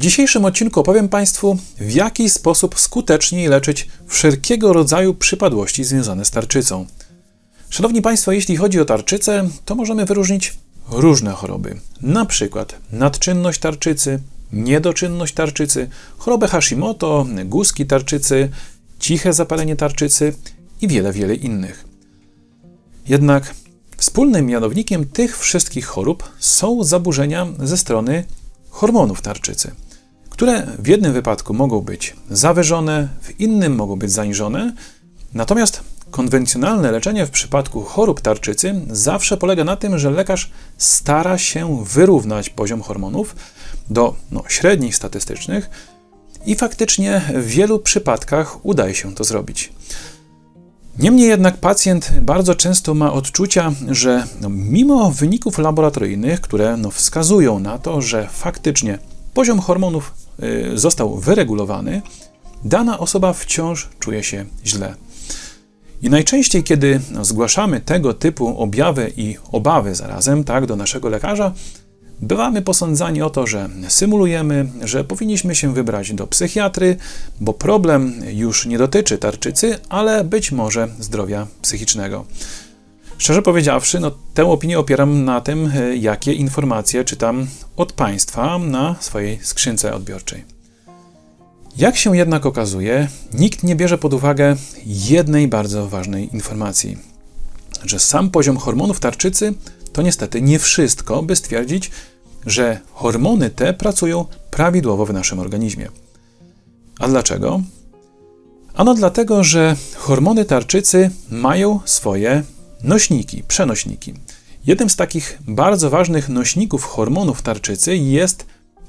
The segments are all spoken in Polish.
dzisiejszym odcinku opowiem Państwu, w jaki sposób skuteczniej leczyć wszelkiego rodzaju przypadłości związane z tarczycą. Szanowni Państwo, jeśli chodzi o tarczycę, to możemy wyróżnić różne choroby, na przykład nadczynność tarczycy, niedoczynność tarczycy, chorobę Hashimoto, guzki tarczycy, ciche zapalenie tarczycy i wiele, wiele innych. Jednak wspólnym mianownikiem tych wszystkich chorób są zaburzenia ze strony hormonów tarczycy, które w jednym wypadku mogą być zawyżone, w innym mogą być zaniżone, natomiast konwencjonalne leczenie w przypadku chorób tarczycy zawsze polega na tym, że lekarz stara się wyrównać poziom hormonów do no, średnich statystycznych i faktycznie w wielu przypadkach udaje się to zrobić. Niemniej jednak pacjent bardzo często ma odczucia, że no, mimo wyników laboratoryjnych, które no, wskazują na to, że faktycznie poziom hormonów został wyregulowany, dana osoba wciąż czuje się źle. I najczęściej, kiedy zgłaszamy tego typu objawy i obawy zarazem tak, do naszego lekarza, Bywamy posądzani o to, że symulujemy, że powinniśmy się wybrać do psychiatry, bo problem już nie dotyczy tarczycy, ale być może zdrowia psychicznego. Szczerze powiedziawszy, no, tę opinię opieram na tym, jakie informacje czytam od Państwa na swojej skrzynce odbiorczej. Jak się jednak okazuje, nikt nie bierze pod uwagę jednej bardzo ważnej informacji, że sam poziom hormonów tarczycy to niestety nie wszystko, by stwierdzić, że hormony te pracują prawidłowo w naszym organizmie. A dlaczego? Ano dlatego, że hormony tarczycy mają swoje nośniki, przenośniki. Jednym z takich bardzo ważnych nośników hormonów tarczycy jest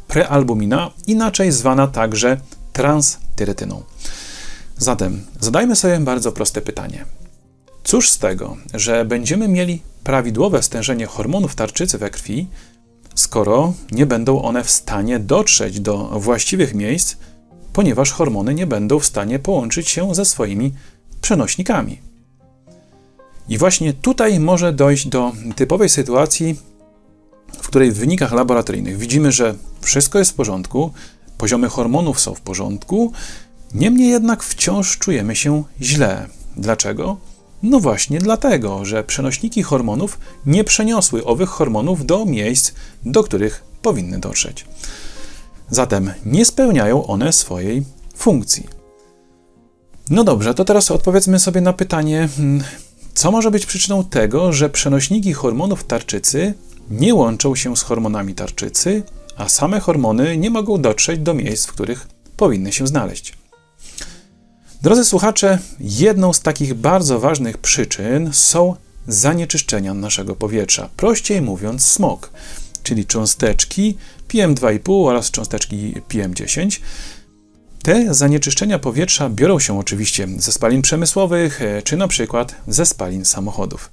prealbumina, inaczej zwana także transtyretyną. Zatem zadajmy sobie bardzo proste pytanie. Cóż z tego, że będziemy mieli prawidłowe stężenie hormonów tarczycy we krwi, skoro nie będą one w stanie dotrzeć do właściwych miejsc, ponieważ hormony nie będą w stanie połączyć się ze swoimi przenośnikami. I właśnie tutaj może dojść do typowej sytuacji, w której w wynikach laboratoryjnych widzimy, że wszystko jest w porządku, poziomy hormonów są w porządku, niemniej jednak wciąż czujemy się źle. Dlaczego? No właśnie dlatego, że przenośniki hormonów nie przeniosły owych hormonów do miejsc, do których powinny dotrzeć. Zatem nie spełniają one swojej funkcji. No dobrze, to teraz odpowiedzmy sobie na pytanie, hmm, co może być przyczyną tego, że przenośniki hormonów tarczycy nie łączą się z hormonami tarczycy, a same hormony nie mogą dotrzeć do miejsc, w których powinny się znaleźć. Drodzy słuchacze, jedną z takich bardzo ważnych przyczyn są zanieczyszczenia naszego powietrza. Prościej mówiąc, smog, czyli cząsteczki PM2,5 oraz cząsteczki PM10. Te zanieczyszczenia powietrza biorą się oczywiście ze spalin przemysłowych, e, czy na przykład ze spalin samochodów.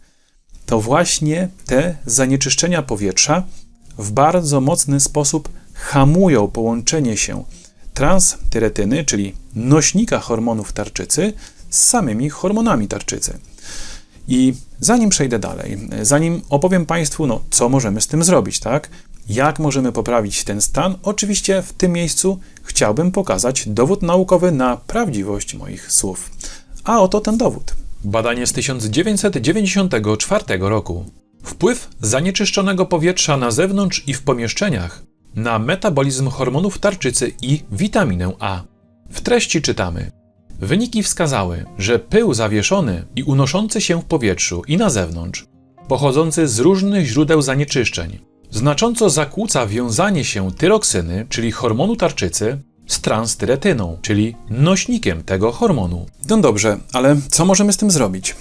To właśnie te zanieczyszczenia powietrza w bardzo mocny sposób hamują połączenie się transtyretyny, czyli nośnika hormonów tarczycy, z samymi hormonami tarczycy. I zanim przejdę dalej, zanim opowiem Państwu, no, co możemy z tym zrobić, tak? Jak możemy poprawić ten stan? Oczywiście w tym miejscu chciałbym pokazać dowód naukowy na prawdziwość moich słów. A oto ten dowód. Badanie z 1994 roku. Wpływ zanieczyszczonego powietrza na zewnątrz i w pomieszczeniach na metabolizm hormonów tarczycy i witaminę A. W treści czytamy: Wyniki wskazały, że pył zawieszony i unoszący się w powietrzu i na zewnątrz, pochodzący z różnych źródeł zanieczyszczeń, znacząco zakłóca wiązanie się tyroksyny, czyli hormonu tarczycy, z transtyretyną, czyli nośnikiem tego hormonu. No dobrze, ale co możemy z tym zrobić?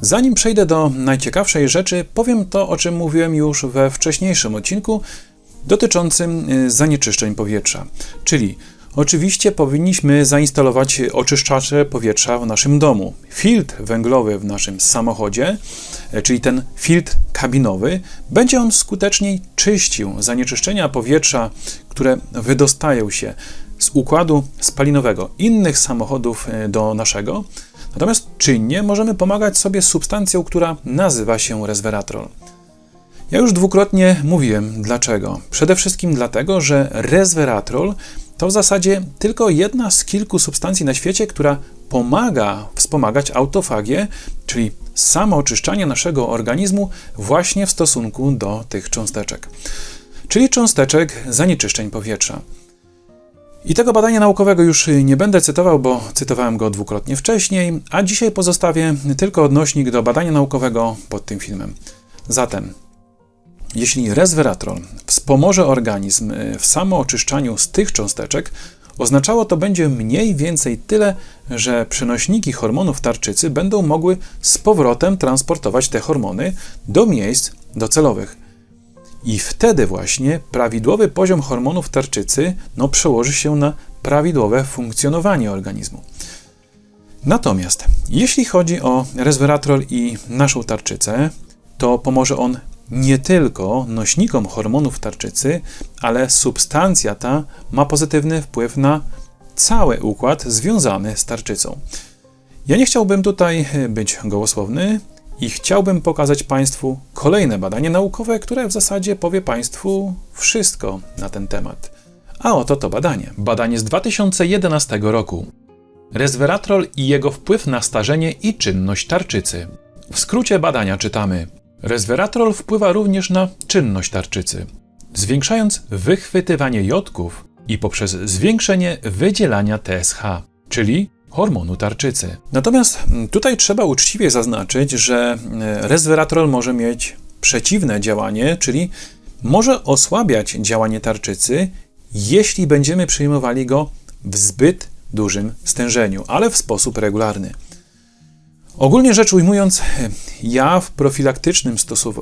Zanim przejdę do najciekawszej rzeczy, powiem to, o czym mówiłem już we wcześniejszym odcinku, dotyczącym y, zanieczyszczeń powietrza. Czyli oczywiście powinniśmy zainstalować oczyszczacze powietrza w naszym domu. Filtr węglowy w naszym samochodzie, e, czyli ten filtr kabinowy, będzie on skuteczniej czyścił zanieczyszczenia powietrza, które wydostają się z układu spalinowego innych samochodów e, do naszego. Natomiast czynnie możemy pomagać sobie substancją, która nazywa się resveratrol. Ja już dwukrotnie mówiłem dlaczego. Przede wszystkim dlatego, że resveratrol to w zasadzie tylko jedna z kilku substancji na świecie, która pomaga wspomagać autofagię, czyli samo oczyszczanie naszego organizmu właśnie w stosunku do tych cząsteczek, czyli cząsteczek zanieczyszczeń powietrza. I tego badania naukowego już nie będę cytował, bo cytowałem go dwukrotnie wcześniej, a dzisiaj pozostawię tylko odnośnik do badania naukowego pod tym filmem. Zatem, jeśli resveratrol wspomoże organizm w samooczyszczaniu z tych cząsteczek, oznaczało to będzie mniej więcej tyle, że przenośniki hormonów tarczycy będą mogły z powrotem transportować te hormony do miejsc docelowych. I wtedy właśnie prawidłowy poziom hormonów tarczycy no, przełoży się na prawidłowe funkcjonowanie organizmu. Natomiast jeśli chodzi o resveratrol i naszą tarczycę, to pomoże on nie tylko nośnikom hormonów tarczycy, ale substancja ta ma pozytywny wpływ na cały układ związany z tarczycą. Ja nie chciałbym tutaj być gołosłowny i chciałbym pokazać Państwu kolejne badanie naukowe, które w zasadzie powie Państwu wszystko na ten temat. A oto to badanie. Badanie z 2011 roku. Resveratrol i jego wpływ na starzenie i czynność tarczycy. W skrócie badania czytamy: Resveratrol wpływa również na czynność tarczycy, zwiększając wychwytywanie jodków i poprzez zwiększenie wydzielania TSH, czyli hormonu tarczycy. Natomiast tutaj trzeba uczciwie zaznaczyć, że e, resveratrol może mieć przeciwne działanie, czyli może osłabiać działanie tarczycy, jeśli będziemy przyjmowali go w zbyt dużym stężeniu, ale w sposób regularny. Ogólnie rzecz ujmując, ja w profilaktycznym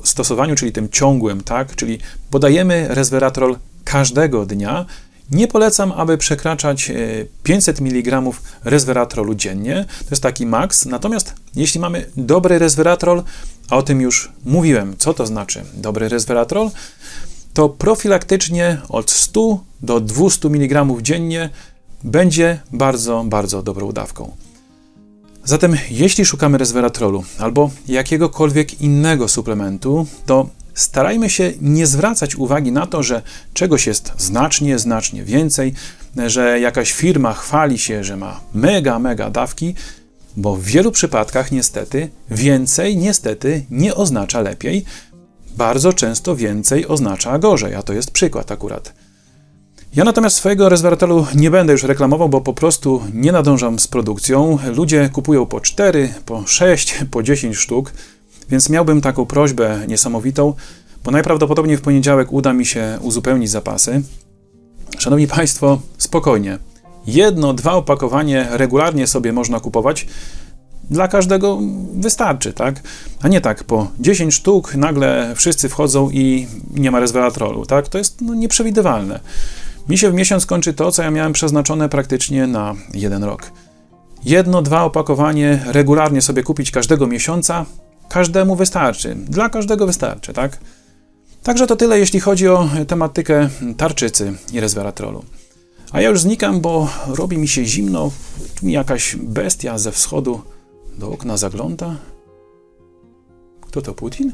stosowaniu, czyli tym ciągłym, tak, czyli podajemy resveratrol każdego dnia, nie polecam, aby przekraczać 500 mg resveratrolu dziennie, to jest taki maks. Natomiast jeśli mamy dobry resveratrol, a o tym już mówiłem, co to znaczy dobry resveratrol, to profilaktycznie od 100 do 200 mg dziennie będzie bardzo, bardzo dobrą dawką. Zatem, jeśli szukamy resveratrolu albo jakiegokolwiek innego suplementu, to starajmy się nie zwracać uwagi na to, że czegoś jest znacznie, znacznie więcej, że jakaś firma chwali się, że ma mega, mega dawki, bo w wielu przypadkach niestety więcej niestety nie oznacza lepiej. Bardzo często więcej oznacza gorzej, a to jest przykład akurat. Ja natomiast swojego resveratrolu nie będę już reklamował, bo po prostu nie nadążam z produkcją. Ludzie kupują po 4, po 6, po 10 sztuk, więc miałbym taką prośbę niesamowitą, bo najprawdopodobniej w poniedziałek uda mi się uzupełnić zapasy. Szanowni Państwo, spokojnie. Jedno, dwa opakowanie regularnie sobie można kupować. Dla każdego wystarczy, tak? A nie tak, po 10 sztuk nagle wszyscy wchodzą i nie ma resveratrolu, tak? To jest no, nieprzewidywalne. Mi się w miesiąc kończy to, co ja miałem przeznaczone praktycznie na jeden rok. Jedno, dwa opakowanie regularnie sobie kupić każdego miesiąca, każdemu wystarczy. Dla każdego wystarczy, tak? Także to tyle, jeśli chodzi o tematykę tarczycy i resveratrolu. A ja już znikam, bo robi mi się zimno. Tu mi jakaś bestia ze wschodu do okna zagląda. Kto to Putin?